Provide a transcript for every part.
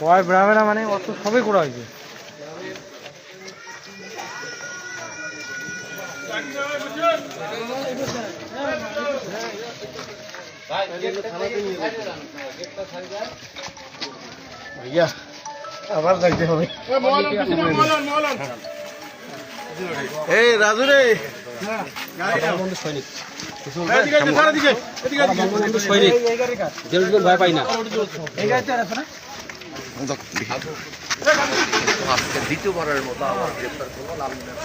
কয় না মানে অত সবই করা হয়েছে? ভাইয়া আবার যাইতে হবে। এই রাজু রে। সৈনিক যেরকম ভয় পাই না? দ্বিতীয়বারের মতো আবার গ্রেপ্তার করল লালমিনের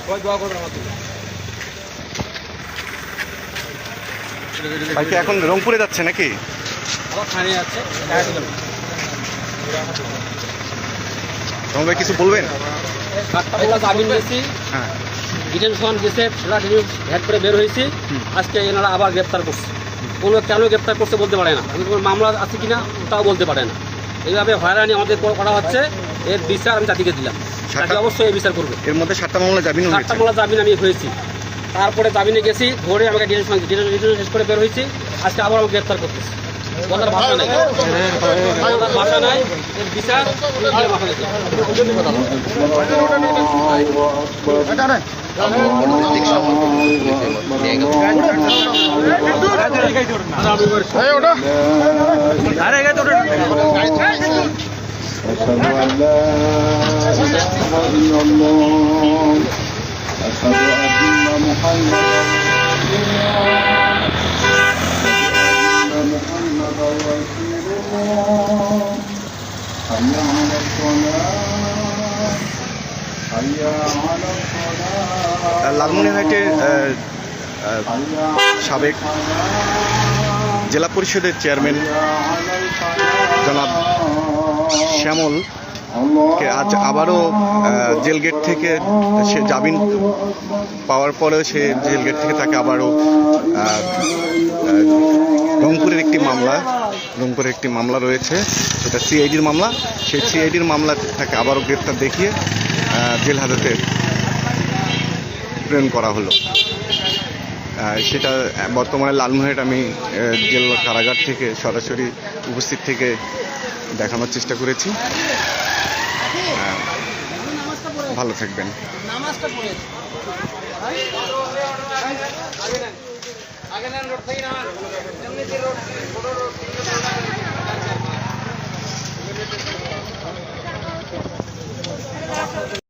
সবাই দোয়া করবেন আমার জন্য। ভাই কি এখন রংপুরে যাচ্ছে নাকি কিছু বলবেন হ্যাঁ ডিটেনশন গেছে সেটা ভ্যাট করে বের হয়েছি। আজকে এনারা আবার গ্রেপ্তার করছে। কোনো কেন গ্রেপ্তার করছে বলতে পারে না। আমি কোনো মামলা আছে কিনা তাও বলতে পারে না। এইভাবে হয়রানি আমাদের করা হচ্ছে। এর বিচার আমি জাতিকে দিলাম। তাকে অবশ্যই এই বিচার করবে। এর মধ্যে সাতটা মামলা জামিন সাতটা মামলা জামিন আমি হয়েছি। তারপরে জামিনে গেছি ধরে আমাকে ডিটেনশন ডিটেনশন শেষ করে বের হয়েছি। আজকে আবার আমাকে গ্রেপ্তার করতেছে। বলার ভাষা নাই বলার ভাষা নাই এর বিচার এই মাথা থেকে। পরবর্তী সময় পুলিশের মধ্যে নিয়ে গেল أشهد أن لا إله إلا الله أشهد أن محمدا حي على الصلاة حي على الصلاة লালমনিরহাটের আহ, আহ, حي على সাবেক জেলা পরিষদের চেয়ারম্যান على الفلاح জনাব শ্যামল কে আজ আবারও আহ, জেল গেট থেকে সে জামিন পাওয়ার পরেও সে জেল গেট থেকে তাকে আবারও আহ, আহ, রংপুরের একটি মামলা রংপুরের একটি মামলা রয়েছে সেটা সিআইডির মামলা সেই সিআইডির মামলা তাকে আবারও গ্রেপ্তার দেখিয়ে জেল হাজতে প্রেরণ করা হলো সেটা বর্তমানে লালমোহেট আমি জেল কারাগার থেকে সরাসরি উপস্থিত থেকে দেখানোর চেষ্টা করেছি ভালো থাকবেন